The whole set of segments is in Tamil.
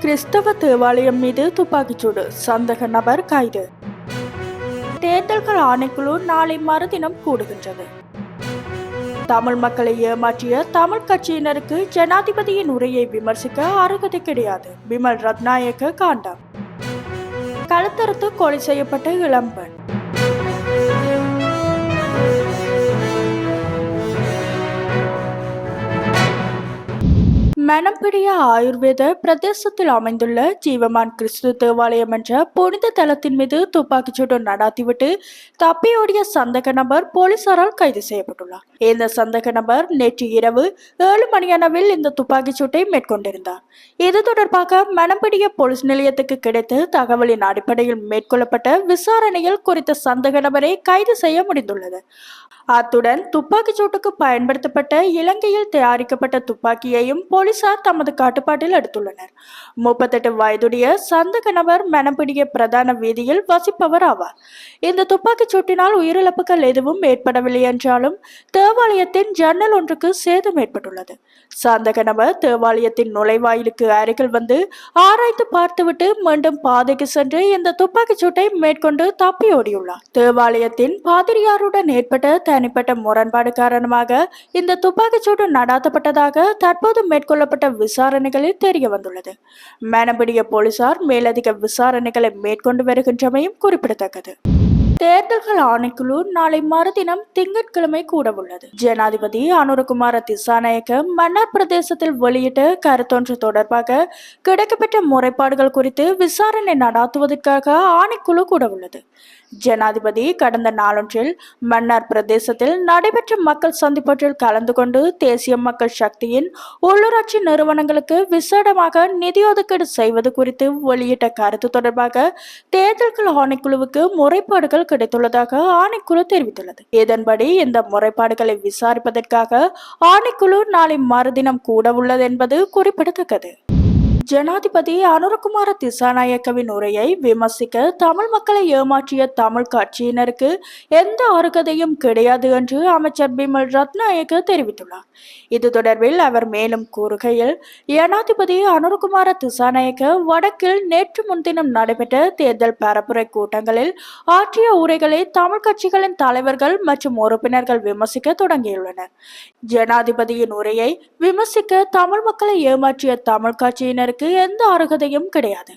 கிறிஸ்தவ தேவாலயம் மீது துப்பாக்கிச்சூடு. சந்தக நபர் கைது. தேர்தல்கள் ஆணைக்குழு நாளை மறுதினம் கூடுகின்றது. தமிழ் மக்களை ஏமாற்றிய தமிழ் கட்சியினருக்கு ஜனாதிபதியின் உரையை விமர்சிக்க அருகதை கிடையாது. விமல் ரத்நாயக்க காண்டம். கழுத்தறுத்து கொலை செய்யப்பட்ட இளம்பெண். மனம்பிடிய ஆயுர்வேத பிரதேசத்தில் அமைந்துள்ள ஜீவமான் கிறிஸ்து தேவாலயம் என்ற புனித தலத்தின் மீது துப்பாக்கிச்சூடு நடாத்திவிட்டு தப்பியோடிய சந்தக நபர் போலீசாரால் கைது செய்யப்பட்டுள்ளார். இந்த சந்தக நபர் நேற்று இரவு ஏழு மணியளவில் இந்த துப்பாக்கிச்சூட்டை மேற்கொண்டிருந்தார். இது தொடர்பாக மனம்பிடிய போலீஸ் நிலையத்துக்கு கிடைத்த தகவலின் அடிப்படையில் மேற்கொள்ளப்பட்ட விசாரணையில் குறித்த சந்தக நபரை கைது செய்ய முடிந்துள்ளது. அத்துடன் துப்பாக்கிச் சூட்டுக்கு பயன்படுத்தப்பட்ட இலங்கையில் தயாரிக்கப்பட்ட துப்பாக்கியையும் போலீஸ் போலீசார் தமது கட்டுப்பாட்டில் எடுத்துள்ளனர். முப்பத்தெட்டு வயதுடைய சந்தக நபர் மனப்பிடிய பிரதான வீதியில் வசிப்பவர் ஆவார். இந்த துப்பாக்கிச் சூட்டினால் உயிரிழப்புகள் எதுவும் ஏற்படவில்லை என்றாலும் தேவாலயத்தின் ஜன்னல் ஒன்றுக்கு சேதம் ஏற்பட்டுள்ளது. சந்தக நபர் தேவாலயத்தின் நுழைவாயிலுக்கு அருகில் வந்து ஆராய்ந்து பார்த்துவிட்டு மீண்டும் பாதைக்கு சென்று இந்த துப்பாக்கிச் சூட்டை மேற்கொண்டு தப்பி ஓடியுள்ளார். தேவாலயத்தின் பாதிரியாருடன் ஏற்பட்ட தனிப்பட்ட முரண்பாடு காரணமாக இந்த துப்பாக்கிச்சூடு நடாத்தப்பட்டதாக தற்போது மேற்கொள்ள மேற்கொள்ளப்பட்ட விசாரணைகளில் தெரிய வந்துள்ளது. மேனபிடிய போலீசார் மேலதிக விசாரணைகளை மேற்கொண்டு வருகின்றமையும் குறிப்பிடத்தக்கது. தேர்தல்கள் ஆணைக்குழு நாளை மறுதினம் திங்கட்கிழமை கூட உள்ளது ஜனாதிபதி அனுரகுமார திசாநாயக்க மன்னார் பிரதேசத்தில் வெளியிட்ட கருத்தொன்று தொடர்பாக கிடைக்கப்பெற்ற முறைப்பாடுகள் குறித்து விசாரணை நடாத்துவதற்காக ஆணைக்குழு கூட உள்ளது ஜனாதிபதி கடந்த நாளொன்றில் மன்னார் பிரதேசத்தில் நடைபெற்ற மக்கள் சந்திப்பொன்றில் கலந்து கொண்டு தேசிய மக்கள் சக்தியின் உள்ளூராட்சி நிறுவனங்களுக்கு விசேடமாக நிதி ஒதுக்கீடு செய்வது குறித்து வெளியிட்ட கருத்து தொடர்பாக தேர்தல்கள் ஆணைக்குழுவுக்கு முறைப்பாடுகள் கிடைத்துள்ளதாக ஆணைக்குழு தெரிவித்துள்ளது. இதன்படி இந்த முறைப்பாடுகளை விசாரிப்பதற்காக ஆணைக்குழு நாளை மறுதினம் கூட உள்ளது என்பது குறிப்பிடத்தக்கது. ஜனாதிபதி அனுரகுமார திசாநாயக்கவின் உரையை விமர்சிக்க தமிழ் மக்களை ஏமாற்றிய தமிழ் கட்சியினருக்கு எந்த அருகதையும் கிடையாது என்று அமைச்சர் பிமல் ரத்நாயக்க தெரிவித்துள்ளார். இது தொடர்பில் அவர் மேலும் கூறுகையில் ஜனாதிபதி அனுரகுமார திசாநாயக்க வடக்கில் நேற்று முன்தினம் நடைபெற்ற தேர்தல் பரப்புரை கூட்டங்களில் ஆற்றிய உரைகளை தமிழ் கட்சிகளின் தலைவர்கள் மற்றும் உறுப்பினர்கள் விமர்சிக்க தொடங்கியுள்ளனர். ஜனாதிபதியின் உரையை விமர்சிக்க தமிழ் மக்களை ஏமாற்றிய தமிழ் கட்சியினருக்கு எந்த அருகதையும் கிடையாது.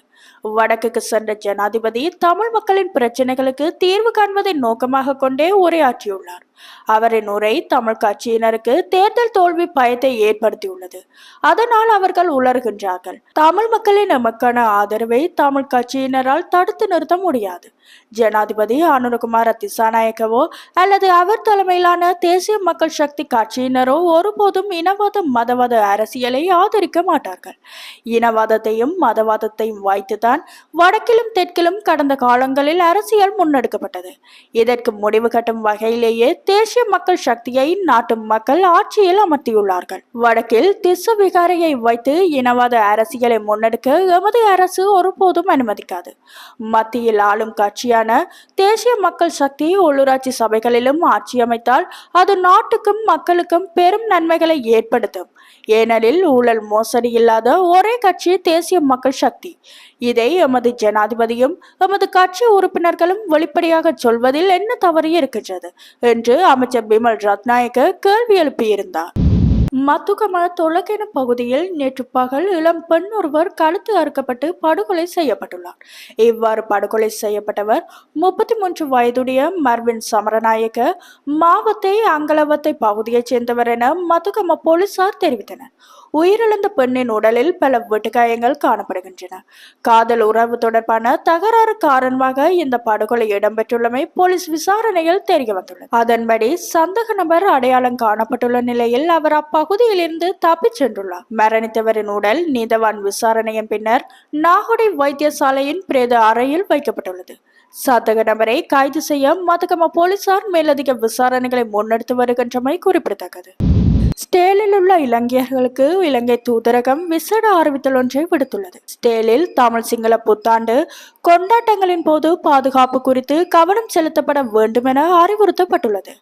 வடக்குக்கு சென்ற ஜனாதிபதி தமிழ் மக்களின் பிரச்சனைகளுக்கு தீர்வு காண்பதை நோக்கமாக கொண்டே உரையாற்றியுள்ளார். அவரின் உரை தமிழ் கட்சியினருக்கு தேர்தல் தோல்வி பயத்தை ஏற்படுத்தியுள்ளது. அதனால் அவர்கள் உலர்கின்றார்கள். தமிழ் மக்களின் நமக்கான ஆதரவை தமிழ் கட்சியினரால் தடுத்து நிறுத்த முடியாது. ஜனாதிபதி அனுரகுமார திசாநாயக்கவோ அல்லது அவர் தலைமையிலான தேசிய மக்கள் சக்தி கட்சியினரோ ஒருபோதும் இனவாத மதவாத அரசியலை ஆதரிக்க மாட்டார்கள். இனவாதத்தையும் மதவாதத்தையும் வைத்துதான் வடக்கிலும் தெற்கிலும் கடந்த காலங்களில் அரசியல் முன்னெடுக்கப்பட்டது. இதற்கு முடிவு கட்டும் வகையிலேயே தேசிய மக்கள் சக்தியை நாட்டு மக்கள் ஆட்சியில் அமர்த்தியுள்ளார்கள். வடக்கில் திசு விகாரையை வைத்து இனவாத அரசியலை முன்னெடுக்க எமது அரசு ஒருபோதும் அனுமதிக்காது. மத்தியில் ஆளும் கட்சியான தேசிய மக்கள் சக்தி உள்ளூராட்சி சபைகளிலும் ஆட்சி அமைத்தால் அது நாட்டுக்கும் மக்களுக்கும் பெரும் நன்மைகளை ஏற்படுத்தும். ஏனெனில் ஊழல் மோசடி இல்லாத ஒரே கட்சி தேசிய மக்கள் சக்தி. இதை எமது ஜனாதிபதியும் எமது கட்சி உறுப்பினர்களும் வெளிப்படையாக சொல்வதில் என்ன தவறு இருக்கின்றது? என்று அமைச்சர் பிமல் ரத்நாயக்க கேள்வி எழுப்பியிருந்தார். மத்துகம தொலக்கென பகுதியில் நேற்று பகல் இளம் பெண் ஒருவர் கழுத்து அறுக்கப்பட்டு படுகொலை செய்யப்பட்டுள்ளார். இவ்வாறு படுகொலை செய்யப்பட்டவர் முப்பத்தி மூன்று வயதுடைய மர்வின் சமரநாயக்க மாவத்தை அங்கலவத்தை பகுதியைச் சேர்ந்தவர் என மத்துகம போலீசார் தெரிவித்தனர். உயிரிழந்த பெண்ணின் உடலில் பல வெட்டுக்காயங்கள் காணப்படுகின்றன. காதல் உறவு தொடர்பான தகராறு காரணமாக இந்த படுகொலை இடம்பெற்றுள்ளமை போலீஸ் விசாரணையில் தெரிய வந்துள்ளது. அதன்படி சந்தக நபர் அடையாளம் காணப்பட்டுள்ள நிலையில் அவர் அப்பகுதியிலிருந்து தப்பிச் சென்றுள்ளார். மரணித்தவரின் உடல் நீதவான் விசாரணையின் பின்னர் நாகுடை வைத்தியசாலையின் பிரேத அறையில் வைக்கப்பட்டுள்ளது. சந்தக நபரை கைது செய்ய மதுகம போலீசார் மேலதிக விசாரணைகளை முன்னெடுத்து வருகின்றமை குறிப்பிடத்தக்கது. ஸ்டேலில் உள்ள இலங்கையர்களுக்கு இலங்கை தூதரகம் விசேட அறிவித்தல் ஒன்றை விடுத்துள்ளது. ஸ்டேலில் தமிழ் சிங்கள புத்தாண்டு கொண்டாட்டங்களின் போது பாதுகாப்பு குறித்து கவனம் செலுத்தப்பட வேண்டும் என அறிவுறுத்தப்பட்டுள்ளது.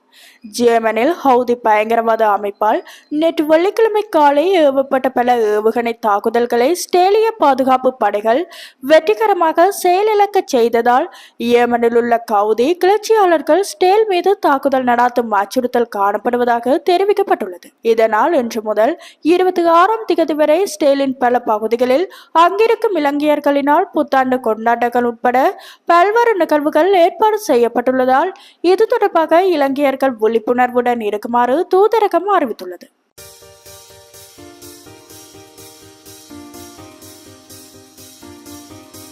ஜேமனில் ஹவுதி பயங்கரவாத அமைப்பால் நேற்று வெள்ளிக்கிழமை காலை ஏவப்பட்ட பல ஏவுகணை தாக்குதல்களை ஸ்டேலிய பாதுகாப்பு படைகள் வெற்றிகரமாக செயலிழக்க செய்ததால் ஏமனில் உள்ள கவுதி கிளர்ச்சியாளர்கள் ஸ்டேல் மீது தாக்குதல் நடாத்தும் அச்சுறுத்தல் காணப்படுவதாக தெரிவிக்கப்பட்டுள்ளது. இதனால் இன்று முதல் இருபத்தி ஆறாம் திகதி வரை ஸ்டேலின் பல பகுதிகளில் அங்கிருக்கும் இலங்கையர்களினால் புத்தாண்டு கொண்டாட்டங்கள் உட்பட பல்வேறு நிகழ்வுகள் ஏற்பாடு செய்யப்பட்டுள்ளதால் இது தொடர்பாக இலங்கையர்கள் விழிப்புணர்வுடன் இருக்குமாறு தூதரகம் அறிவித்துள்ளது.